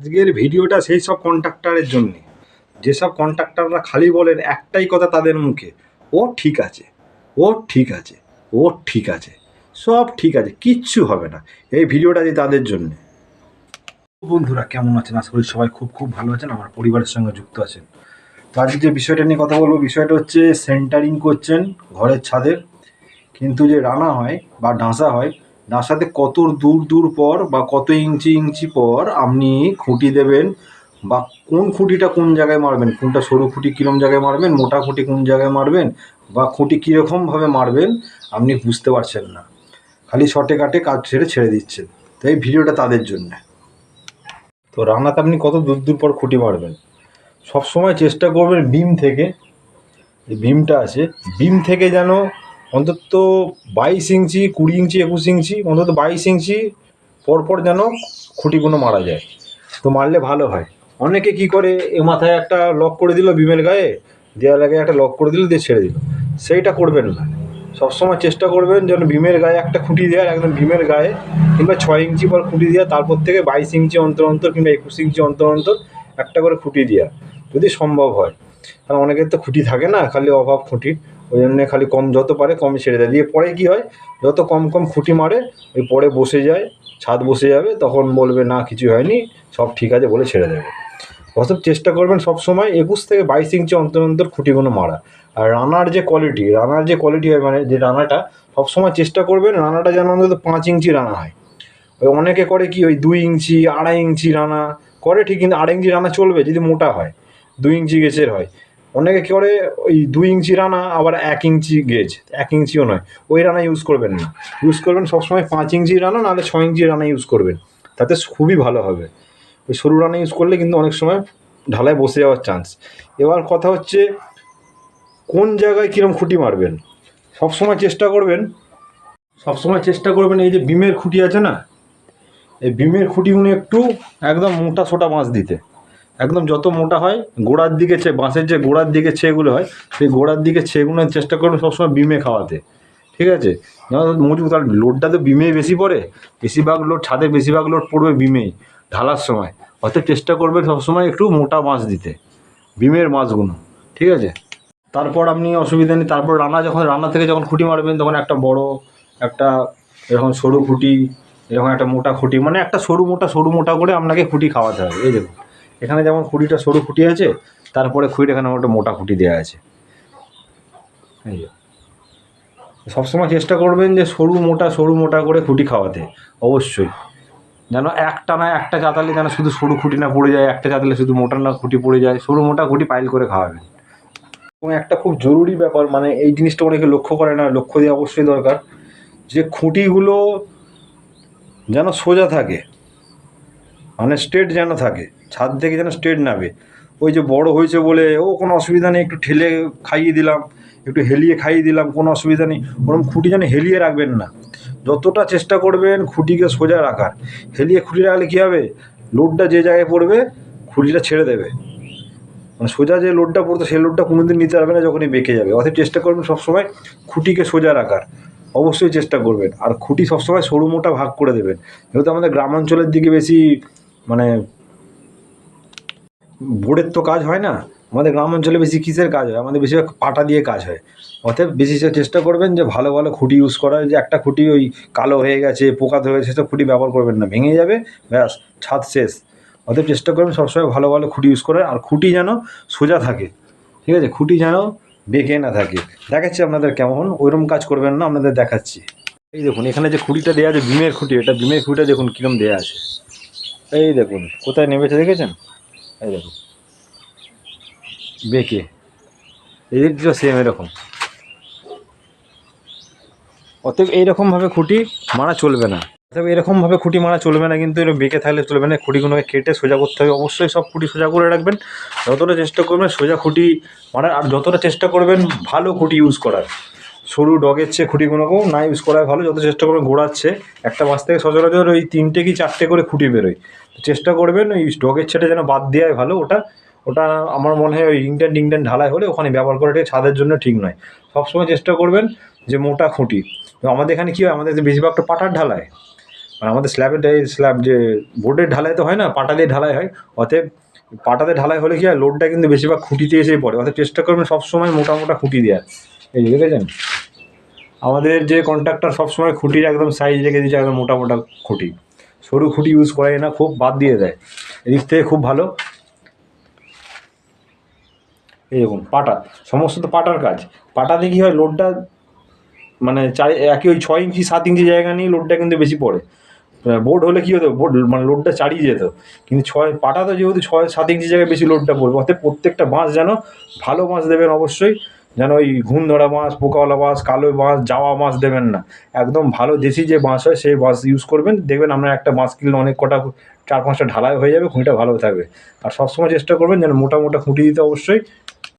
আজকের ভিডিওটা সেই সব কন্ট্রাক্টরের জন্য। যেসব কন্ট্রাক্টররা খালি বলেন একটাই কথা তাদের মুখে, ও ঠিক আছে, ও ঠিক আছে, ও ঠিক আছে, সব ঠিক আছে, কিচ্ছু হবে না। এই ভিডিওটা যে তাদের জন্য। বন্ধুরা, কেমন আছেন? করি সবাই খুব খুব ভালো আছেন, আমার পরিবারের সঙ্গে যুক্ত আছেন। তো আজকে যে বিষয়টা নিয়ে কথা বলব, বিষয়টা হচ্ছে সেন্টারিং করছেন ঘরের ছাদের। কিন্তু যে রানা হয় বা ডাঁসা হয় ডাঁসাতে কত দূর দূর পর বা কত ইঞ্চি ইঞ্চি পর আপনি খুঁটি দেবেন বা কোন খুঁটিটা কোন জায়গায় মারবেন? কোনটা সরু খুঁটি কীরকম জায়গায় মারবেন? মোটা খুঁটি কোন জায়গায় মারবেন? বা খুঁটি কীরকমভাবে মারবেন? আপনি বুঝতে পারছেন না। খালি শর্টে কাটে কাজ ছেড়ে ছেড়ে দিচ্ছেন। তো এই ভিডিওটা তাদের জন্য। তো রান্নাতে আপনি কত দূর দূর পর খুঁটি মারবেন? সবসময় চেষ্টা করবেন বিম থেকে, যে বিমটা আছে বিম থেকে যেন অন্তত বাইশ ইঞ্চি, কুড়ি ইঞ্চি, একুশ ইঞ্চি, অন্তত বাইশ ইঞ্চি পরপর যেন খুঁটিগুলো মারা যায়। তো মারলে ভালো হয়। অনেকে কি করে, এ মাথায় একটা লক করে দিল বিমের গায়ে দেওয়ালে একটা লক করে দিল, দিয়ে ছেড়ে দিল। সেইটা করবেন না। সবসময় চেষ্টা করবেন যেন বিমের গায়ে একটা খুঁটি দেওয়ার, একদম বিমের গায়ে, কিংবা ছয় ইঞ্চি পর খুঁটি দেওয়া তারপর থেকে বাইশ ইঞ্চি অন্তর অন্তর কিংবা একুশ ইঞ্চি অন্তর অন্তর একটা করে খুঁটি দেওয়া যদি সম্ভব হয়। কারণ অনেকের তো খুঁটি থাকে না, খালি অভাব খুঁটির। ওই জন্য খালি কম যত পারে কম ছেড়ে দেয়। দিয়ে পরে কি হয়, যত কম কম খুঁটি মারে, ওই পরে বসে যায়, ছাদ বসে যাবে, তখন বলবে, না কিছু হয়নি, সব ঠিক আছে বলে ছেড়ে দেবে। অতএব চেষ্টা করবেন সব সময় একুশ থেকে বাইশ ইঞ্চি অন্তর অন্তর খুঁটিগুলো মারা। আর রানার যে কোয়ালিটি রানার যে কোয়ালিটি হয় মানে যে রানাটা, সবসময় চেষ্টা করবেন রানাটা যেন অন্তত পাঁচ ইঞ্চি রানা হয়। ওই অনেকে করে কি, ওই দুই ইঞ্চি, আড়াই ইঞ্চি রানা, করে ঠিক কিন্তু আড়াই ইঞ্চি রানা চলবে যদি মোটা হয়, দুই ইঞ্চি গেজের হয়। অনেকে কী করে, ওই দুই ইঞ্চি রানা আবার এক ইঞ্চি গেজ এক ইঞ্চিও নয়, ওই রানা ইউজ করবেন না। ইউজ করবেন সবসময় পাঁচ ইঞ্চি রানা, নাহলে ছয় ইঞ্চি রানা ইউজ করবেন। তাতে খুবই ভালো হবে। ওই সরু রানা ইউজ করলে কিন্তু অনেক সময় ঢালায় বসে যাওয়ার চান্স এবার কথা হচ্ছে, কোন জায়গায় কীরকম খুঁটি মারবেন? সবসময় চেষ্টা করবেন, সবসময় চেষ্টা করবেন এই যে বিমের খুঁটি আছে না? এই বিমের খুঁটিগুলো একটু একদম মোটা সোটা বাঁশ দিতে। একদম যত মোটা হয়, গোড়ার দিকে ছে, বাঁশের যে গোড়ার দিকে ছেগুলো হয়, সেই গোড়ার দিকে ছেগুলো চেষ্টা করবেন সবসময় বিমে খাওয়াতে। ঠিক আছে? মজবুত আর লোডটা তো বিমেই বেশি পড়ে, বেশিরভাগ লোড ছাদে বেশিরভাগ লোড পড়বে বিমেই, ঢালার সময়। অর্থাৎ চেষ্টা করবেন সবসময় একটু মোটা বাঁশ দিতে, বিমের মাছগুলো ঠিক আছে? তারপর আপনি অসুবিধা নেই, তারপর রান্না যখন, রান্না থেকে যখন খুঁটি মারবেন, তখন একটা বড়, একটা এরকম সরু খুঁটি, এরকম একটা মোটা খুঁটি মানে একটা সরু মোটা সরু মোটা করে আপনাকে খুঁটি খাওয়াতে হবে, এই দেখুন। এখানে যেমন খুঁটিটা সরু খুঁটি আছে, তারপরে খুঁটির এখানে একটা মোটা খুঁটি দেওয়া আছে। সবসময় চেষ্টা করবেন যে সরু মোটা সরু মোটা করে খুঁটি খাওয়াতে, অবশ্যই। যেন একটা না একটা চাতালে যেন শুধু সরু খুঁটি না পড়ে যায়, একটা চাতালে শুধু মোটা না খুঁটি পড়ে যায়, সরু মোটা খুঁটি পাইল করে খাওয়াবেন। এবং একটা খুব জরুরি ব্যাপার মানে এই জিনিসটা অনেকে লক্ষ্য করে না, লক্ষ্য দেওয়া অবশ্যই দরকার, যে খুঁটিগুলো যেন সোজা থাকে মানে স্ট্রেট যেন থাকে, ছাদ থেকে যেন স্ট্রেট নাবে ওই যে বড় হয়েছে বলে, ও কোনো অসুবিধা নেই, একটু ঠেলে খাইয়ে দিলাম, একটু হেলিয়ে খাইয়ে দিলাম, কোনো অসুবিধা নেই। ওরকম খুঁটি যেন হেলিয়ে রাখবেন না। যতটা চেষ্টা করবেন খুঁটিকে সোজা রাখার। হেলিয়ে খুঁটি রাখলে কী হবে? লোডটা যে জায়গায় পড়বে, খুঁটিটা ছেড়ে দেবে। মানে সোজা যে লোডটা পড়তো সেই লোডটা কোনোদিন নিতে পারবে না, যখনই বেঁকে যাবে। অতএব চেষ্টা করবেন সবসময় খুঁটিকে সোজা রাখার। অবশ্যই চেষ্টা করবেন। আর খুঁটি সবসময় সরু মোটা ভাগ করে দেবেন। যেহেতু আমাদের গ্রামাঞ্চলের দিকে বেশি মানে বোর্ডের তো কাজ হয় না, আমাদের গ্রাম অঞ্চলে বেশি কিসের কাজ হয়? আমাদের বেশিরভাগ পাটা দিয়ে কাজ হয়। অতএব বেশি চেষ্টা করবেন যে ভালো ভালো খুঁটি ইউজ করার, যে একটা খুঁটি ওই কালো হয়ে গেছে পোকা ধরে গেছে, সেসব খুঁটি ব্যবহার করবেন না। ভেঙে যাবে, ব্যাস, ছাদ শেষ। অতএব চেষ্টা করবেন সবসময় ভালো ভালো খুঁটি ইউজ করার, আর খুঁটি যেন সোজা থাকে। ঠিক আছে? খুঁটি যেন বেঁকে না থাকে। দেখাচ্ছি আপনাদের কেমন, ওইরকম কাজ করবেন না, আপনাদের দেখাচ্ছি। এই দেখুন, এখানে যে খুঁটিটা দেওয়া আছে বিমের খুঁটি, এটা বিমের খুঁটিটা দেখুন কীরকম দেওয়া আছে। এই দেখুন, কোথায় নেমেছে দেখেছেন? এই দেখুন। বেঁকে। এদিকটা সেম এরকম। অতএব এইরকমভাবে খুঁটি মারা চলবে না। অতএব এরকমভাবে খুঁটি মারা চলবে না, কিন্তু এরকম বেঁকে থাকলে চলবে না। খুঁটিগুলোকে কেটে সোজা করতে হবে। অবশ্যই সব খুঁটি সোজা করে রাখবেন। যতটা চেষ্টা করবেন সোজা খুঁটি মারার, আর যতটা চেষ্টা করবেন ভালো খুঁটি ইউজ করার। সরু ডগের চেয়ে খুঁটি খুঁটিগুলোকেও না ইউজ করাই ভালো, যত চেষ্টা করবেন ঘোরাচ্ছে। একটা মাছ থেকে সচরাচর ওই তিনটে কি চারটে করে খুঁটি বেরোয়। চেষ্টা করবেন ওই ডগের ছেটে যেন বাদ দেওয়াই ভালো, ওটা ওটা আমার মনে হয় ওই ইংটেন টিংটেন ঢালাই হলে ওখানে ব্যবহার করাটা ছাদের জন্য ঠিক নয়। সবসময় চেষ্টা করবেন যে মোটা খুঁটি। তো আমাদের এখানে কী হয়, আমাদের বেশিরভাগটা পাটার ঢালাই। আর আমাদের স্ল্যাবের স্ল্যাব যে বোর্ডের ঢালাই তো হয় না, পাটা দিয়ে ঢালাই হয়। অতএব পাটাতে ঢালাই হলে কি হয় লোডটা কিন্তু বেশিরভাগ খুঁটিতে এসেই পড়ে। অর্থাৎ চেষ্টা করবেন সবসময় মোটা মোটা খুঁটি দেওয়ার। এই দেখেছেন? আমাদের যে কন্ট্রাক্টর সবসময় খুঁটির একদম সাইজ রেখে দিয়েছে, একদম মোটা মোটা খুঁটি। সরু খুঁটি ইউজ করে না, খুব বাদ দিয়ে দেয়। এদিক থেকে খুব ভালো। এই দেখুন, পাটা। সমস্ত তো পাটার কাজ। পাটাতে কী হয় লোডটা মানে চারি, একই ওই ছয় ইঞ্চি, সাত ইঞ্চি জায়গা নিয়ে লোডটা কিন্তু বেশি পড়ে। বোর্ড হলে কী হতো? বোর্ড মানে লোডটা চারিয়ে যেত। কিন্তু ছয় পাটা তো যেহেতু ছয়, সাত ইঞ্চি জায়গায় বেশি লোডটা পড়বে অর্থাৎ প্রত্যেকটা বাঁশ যেন ভালো বাঁশ দেবেন অবশ্যই। যেন ওই ঘুণ ধরা বাঁশ, পোকাওয়ালা বাঁশ, কালো বাঁশ, যাওয়া বাঁশ দেবেন না। একদম ভালো দেশি যে বাঁশ হয়, সেই বাঁশ ইউজ করবেন। দেখবেন আপনার একটা বাঁশ কিনলে অনেক কটা, চার পাঁচটা ঢালাই হয়ে যাবে, খুঁটিটা ভালো থাকবে। আর সবসময় চেষ্টা করবেন যেন মোটা মোটা খুঁটি দিতে অবশ্যই।